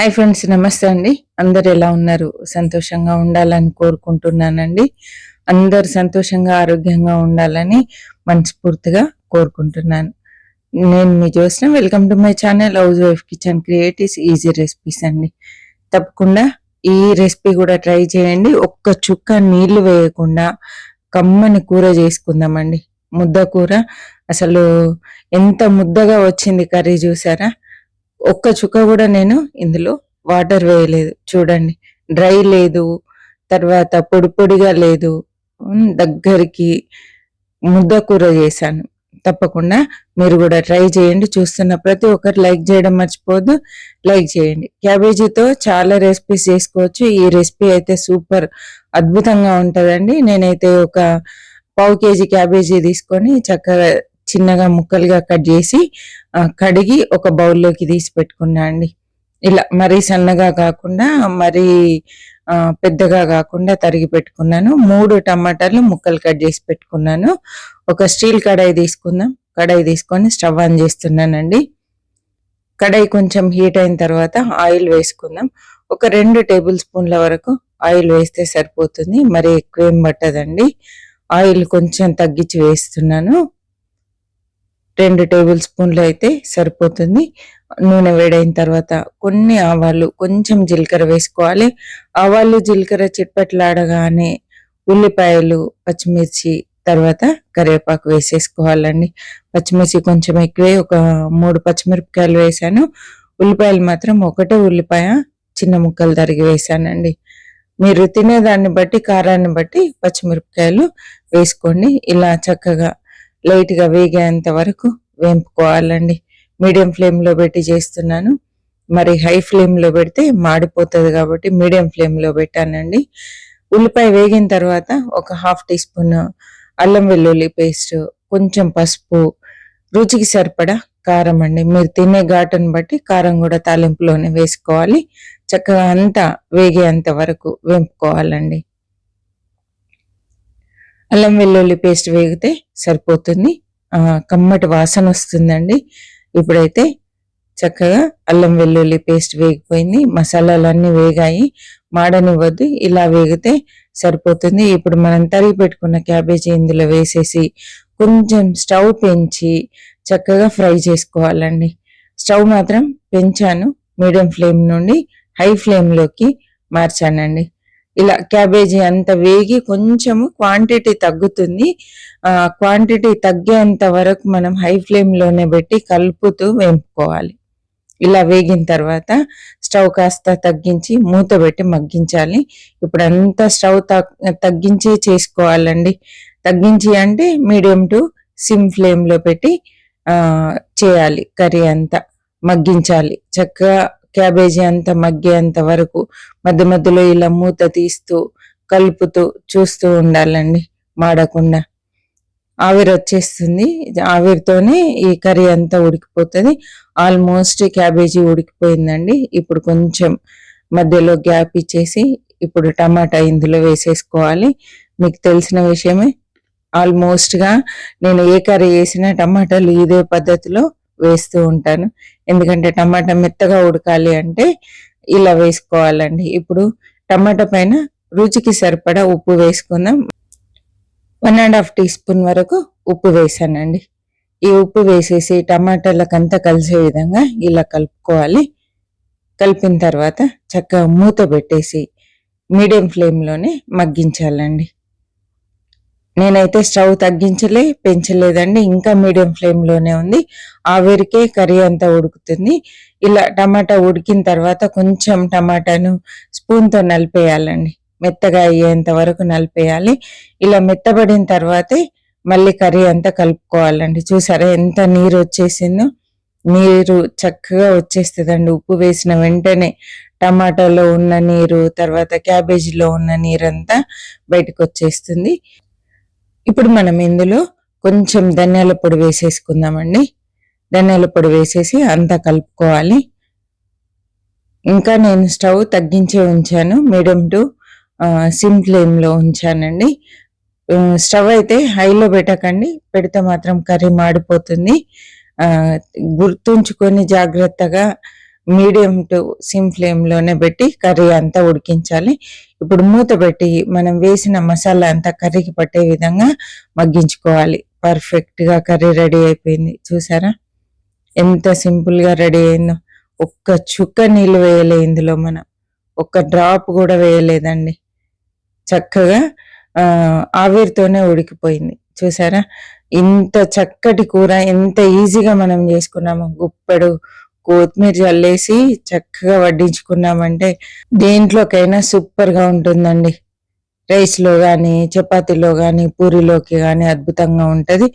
Hi friends నమస్తే అండి. అందరు ఎలా ఉన్నారు? సంతోషంగా ఉండాలని కోరుకుంటున్నానండి. అందరు సంతోషంగా ఆరోగ్యంగా ఉండాలని మనస్ఫూర్తిగా కోరుకుంటున్నాను. నేను మీ చూసిన welcome to my channel house wife kitchen creatives easy recipes అండి. తప్పకుండా ఈ రెసిపీ కూడా ట్రై చేయండి. ఒక్క చుక్క నీళ్ళు వేయకుండా కమ్మని కూర చేసుకుందామండి. ముద్ద కూర. అసలు ఎంత ముద్దగా వచ్చింది కర్రీ చూసారా? ఒక్క చుక్క కూడా నేను ఇందులో వాటర్ వేయలేదు. చూడండి. డ్రై లేదు. తర్వాత పొడి పొడిగా లేదు. దగ్గరికి ముద్ద కూర చేశాను. తప్పకుండా మీరు కూడా ట్రై చేయండి. చూస్తున్న ప్రతి ఒక్కరు లైక్ చేయడం మర్చిపోద్దు లైక్ చేయండి. క్యాబేజీతో చాలా రెసిపీస్ చేసుకోవచ్చు. ఈ రెసిపీ అయితే సూపర్ అద్భుతంగా ఉంటుందండి. నేనైతే ఒక పావు కేజీ క్యాబేజీ తీసుకొని చక్కగా చిన్నగా ముక్కలుగా కట్ చేసి కడిగి ఒక బౌల్లోకి తీసి పెట్టుకున్నా అండి. ఇలా మరీ సన్నగా కాకుండా మరీ పెద్దగా కాకుండా తరిగి పెట్టుకున్నాను. మూడు టమాటాలు ముక్కలు కట్ చేసి పెట్టుకున్నాను. ఒక స్టీల్ కడాయి తీసుకుందాం. కడాయి తీసుకొని స్టవ్ ఆన్ చేస్తున్నానండి. కడాయి కొంచెం హీట్ అయిన తర్వాత ఆయిల్ వేసుకుందాం. ఒక రెండు టేబుల్ స్పూన్ల వరకు ఆయిల్ వేస్తే సరిపోతుంది. మరి ఎక్కువ ఏం పట్టదండి. ఆయిల్ కొంచెం తగ్గించి వేస్తున్నాను. రెండు టేబుల్ స్పూన్లు అయితే సరిపోతుంది. నూనె వేడైన తర్వాత కొన్ని ఆవాలు కొంచెం జీలకర్ర వేసుకోవాలి. ఆవాలు జీలకర్ర చిట్పట్లాడగానే ఉల్లిపాయలు పచ్చిమిర్చి తర్వాత కరివేపాకు వేసేసుకోవాలండి. పచ్చిమిర్చి కొంచెం ఎక్కువే ఒక మూడు పచ్చిమిరపకాయలు వేసాను. ఉల్లిపాయలు మాత్రం ఒకటే ఉల్లిపాయ చిన్న ముక్కలు తరిగి వేసానండి. మీరు తినేదాన్ని బట్టి కారాన్ని బట్టి పచ్చిమిరపకాయలు వేసుకోండి. ఇలా చక్కగా లైట్గా వేగేంత వరకు వేంపుకోవాలండి. మీడియం ఫ్లేమ్లో పెట్టి చేస్తున్నాను. మరి హై ఫ్లేమ్లో పెడితే మాడిపోతుంది కాబట్టి మీడియం ఫ్లేమ్లో పెట్టానండి. ఉల్లిపాయ వేగిన తర్వాత ఒక హాఫ్ టీ స్పూన్ అల్లం వెల్లుల్లి పేస్ట్ కొంచెం పసుపు రుచికి సరిపడా కారం అండి. మీరు తినే ఘాటును బట్టి కారం కూడా తాలింపులోనే వేసుకోవాలి. చక్కగా అంతా వేగేంత వరకు వేంపుకోవాలండి. అల్లం వెల్లుల్లి పేస్ట్ వేగితే సరిపోతుంది. కమ్మటి వాసన వస్తుందండి. ఇప్పుడైతే చక్కగా అల్లం వెల్లుల్లి పేస్ట్ వేగిపోయింది. మసాలాలన్నీ వేగాయి. మాడనివ్వద్దు. ఇలా వేగితే సరిపోతుంది. ఇప్పుడు మనం తరిగి పెట్టుకున్న క్యాబేజీ ఇందులో వేసేసి కొంచెం స్టవ్ పెంచి చక్కగా ఫ్రై చేసుకోవాలండి. స్టవ్ మాత్రం పెంచాను. మీడియం ఫ్లేమ్ నుండి హై ఫ్లేమ్లోకి మార్చానండి. ఇలా క్యాబేజీ అంత వేగి కొంచెము క్వాంటిటీ తగ్గుతుంది. ఆ క్వాంటిటీ తగ్గేంత వరకు మనం హై ఫ్లేమ్లోనే పెట్టి కలుపుతూ వేపుకోవాలి. ఇలా వేగిన తర్వాత స్టవ్ కాస్త తగ్గించి మూత పెట్టి మగ్గించాలి. ఇప్పుడు అంతా స్టవ్ తగ్గించే చేసుకోవాలండి. తగ్గించి అంటే మీడియం టు సిమ్ ఫ్లేమ్లో పెట్టి చేయాలి కర్రీ అంతా. మగ్గించాలి. చక్కగా క్యాబేజీ అంతా మగ్గేంత వరకు మధ్య మధ్యలో ఇలా మూత తీస్తూ కలుపుతూ చూస్తూ ఉండాలండి మాడకుండా. ఆవిరి వచ్చేస్తుంది. ఆవిరితోనే ఈ కర్రీ అంతా ఉడికిపోతుంది. ఆల్మోస్ట్ క్యాబేజీ ఉడికిపోయిందండి. ఇప్పుడు కొంచెం మధ్యలో గ్యాప్ ఇచ్చేసి ఇప్పుడు టమాటా ఇందులో వేసేసుకోవాలి. మీకు తెలిసిన విషయమే. ఆల్మోస్ట్గా నేను ఏ కర్రీ వేసినా టమాటాలు ఇదే పద్ధతిలో వేస్తూ ఉంటాను. ఎందుకంటే టమాటా మెత్తగా ఉడకాలి అంటే ఇలా వేసుకోవాలండి. ఇప్పుడు టమాటా పైన రుచికి సరిపడా ఉప్పు వేసుకుందాం. One and half teaspoon వరకు ఉప్పు వేసానండి. ఈ ఉప్పు వేసేసి టమాటాలకంతా కలిసే విధంగా ఇలా కలుపుకోవాలి. కలిపిన తర్వాత చక్కగా మూత పెట్టేసి మీడియం ఫ్లేమ్లోనే మగ్గించాలండి. నేనైతే స్టవ్ తగ్గించలే పెంచలేదండి. ఇంకా మీడియం ఫ్లేమ్లోనే ఉంది. ఆవిరికే కర్రీ అంతా ఉడుకుతుంది. ఇలా టమాటా ఉడికిన తర్వాత కొంచెం టమాటాను స్పూన్తో నలిపేయాలండి. మెత్తగా అయ్యేంత వరకు నలిపేయాలి. ఇలా మెత్తబడిన తర్వాతే మళ్ళీ కర్రీ అంతా కలుపుకోవాలండి. చూసారా ఎంత నీరు వచ్చేసిందో. నీరు చక్కగా వచ్చేస్తుందండి. ఉప్పు వేసిన వెంటనే టమాటాలో ఉన్న నీరు తర్వాత క్యాబేజీలో ఉన్న నీరంతా బయటకు వచ్చేస్తుంది ఇప్పుడు మనం ఇందులో కొంచెం ధనియాల పొడి వేసేసుకుందామండి. ధనియాల పొడి వేసేసి అంతా కలుపుకోవాలి. ఇంకా నేను స్టవ్ తగ్గించే ఉంచాను. మీడియం టు సిమ్ ఫ్లేమ్లో ఉంచానండి. స్టవ్ అయితే హైలో పెట్టకండి. పెడితే మాత్రం కర్రీ మాడిపోతుంది. గుర్తుంచుకొని జాగ్రత్తగా మీడియం టు సిమ్ ఫ్లేమ్లోనే పెట్టి కర్రీ అంతా ఉడికించాలి. ఇప్పుడు మూత పెట్టి మనం వేసిన మసాలా అంతా కర్రీకి పట్టే విధంగా మగ్గించుకోవాలి. పర్ఫెక్ట్గా కర్రీ రెడీ అయిపోయింది. చూసారా? ఎంత సింపుల్గా రెడీ అయిందో. ఒక్క చుక్క నీళ్ళు వేయలే ఇందులో మనం. ఒక్క డ్రాప్ కూడా వేయలేదండి. చక్కగా ఆవిరితోనే ఉడికిపోయింది. చూసారా? ఇంత చక్కటి కూర ఎంత ఈజీగా మనం చేసుకున్నాము. గుప్పెడు కొత్తిమీర చల్లేసి చక్కగా వడ్డించుకున్నామంటే దేంట్లోకైనా సూపర్గా ఉంటుందండి. రైస్లో కానీ చపాతీలో కానీ పూరిలోకి కానీ అద్భుతంగా ఉంటుంది.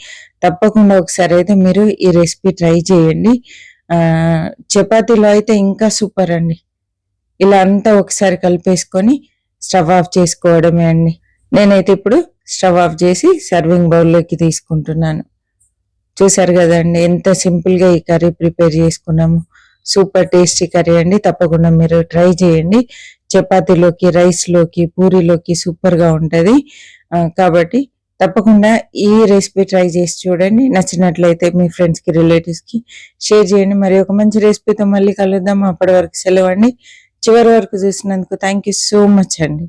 తప్పకుండా ఒకసారి అయితే మీరు ఈ రెసిపీ ట్రై చేయండి. చపాతీలో అయితే ఇంకా సూపర్ అండి. ఇలా అంతా ఒకసారి కలిపేసుకొని స్టవ్ ఆఫ్ చేసుకోవడమే అండి. నేనైతే ఇప్పుడు స్టవ్ ఆఫ్ చేసి సర్వింగ్ బౌల్లోకి తీసుకుంటున్నాను. చూసారు కదండి. ఎంత సింపుల్గా ఈ కర్రీ ప్రిపేర్ చేసుకున్నాము. సూపర్ టేస్టీ కర్రీ అండి. తప్పకుండా మీరు ట్రై చేయండి. చపాతీలోకి రైస్లోకి పూరిలోకి సూపర్గా కాబట్టి తప్పకుండా ఈ రెసిపీ ట్రై చేసి చూడండి. నచ్చినట్లయితే మీ ఫ్రెండ్స్కి రిలేటివ్స్కి షేర్ చేయండి. మరి ఒక మంచి రెసిపీతో మళ్ళీ కలుద్దాం. అప్పటి వరకు సెలవు అండి. చివరి వరకు చూసినందుకు థ్యాంక్ యూ సో మచ్ అండి.